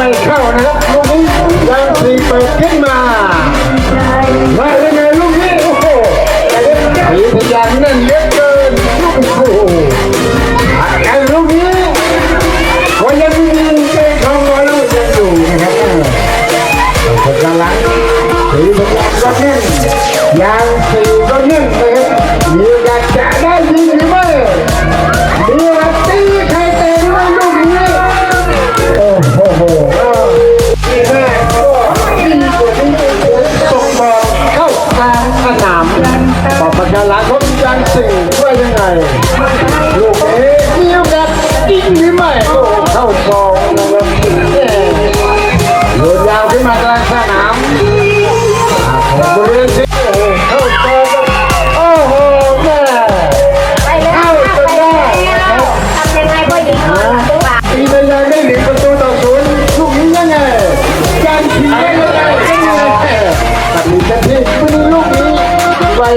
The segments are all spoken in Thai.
ไม่เข้านะครับวันนี้ยังสี่เปิดขึ้นมา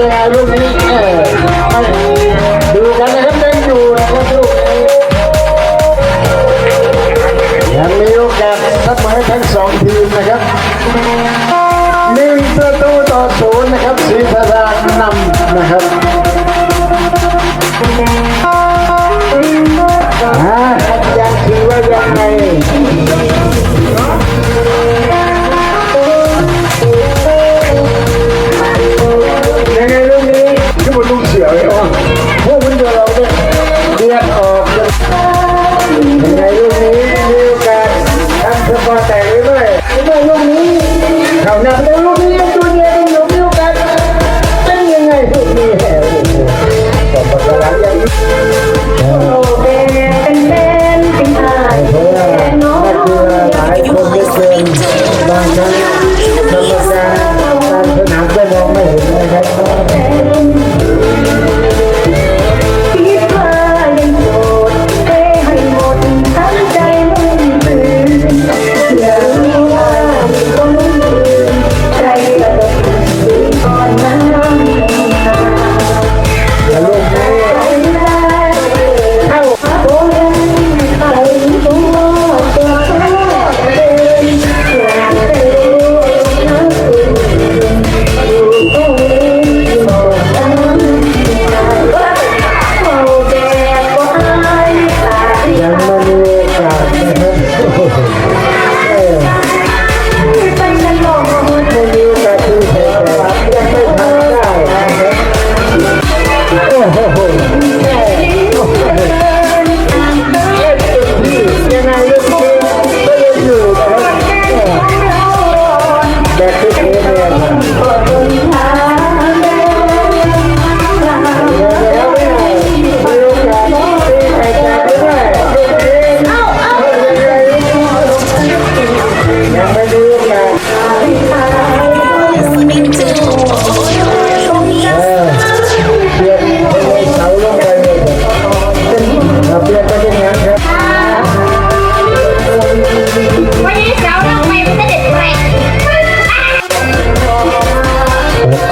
Yeah, พวกมันเดือเราเนี่ยเดือดออกยังไงลูก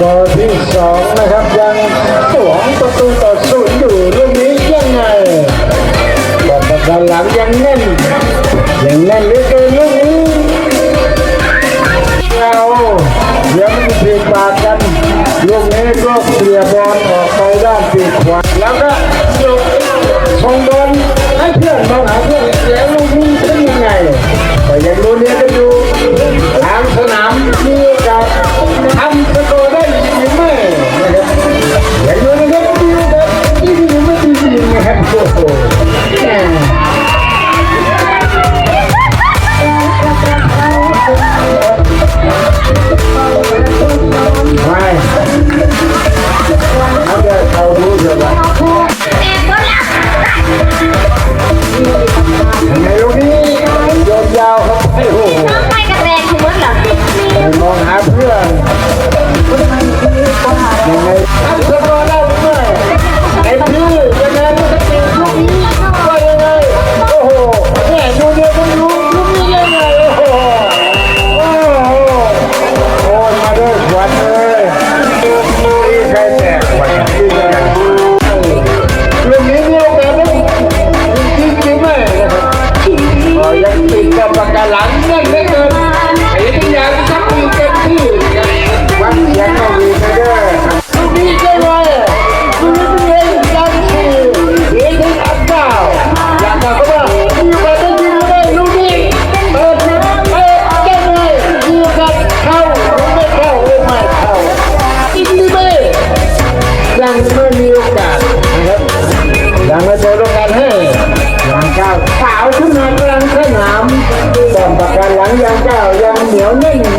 เอร์ที่สองนะครับยังสวงประตูต่อศูนย์อยู่ลูกนี้ยังไงบอลด้านหลังยังแน่นยังแน่นเหลือเกินลูกนี้เรายังเพียงปากกันลูกนี้ก็เคลียบอลออกไปด้านปีขวาแล้วก็ยกส่งบอลให้เพื่อนมาหาเพื่อนแล้วลูกนี้เป็นยังไงไปยังลูกนี้ Calma, jogar. Amém.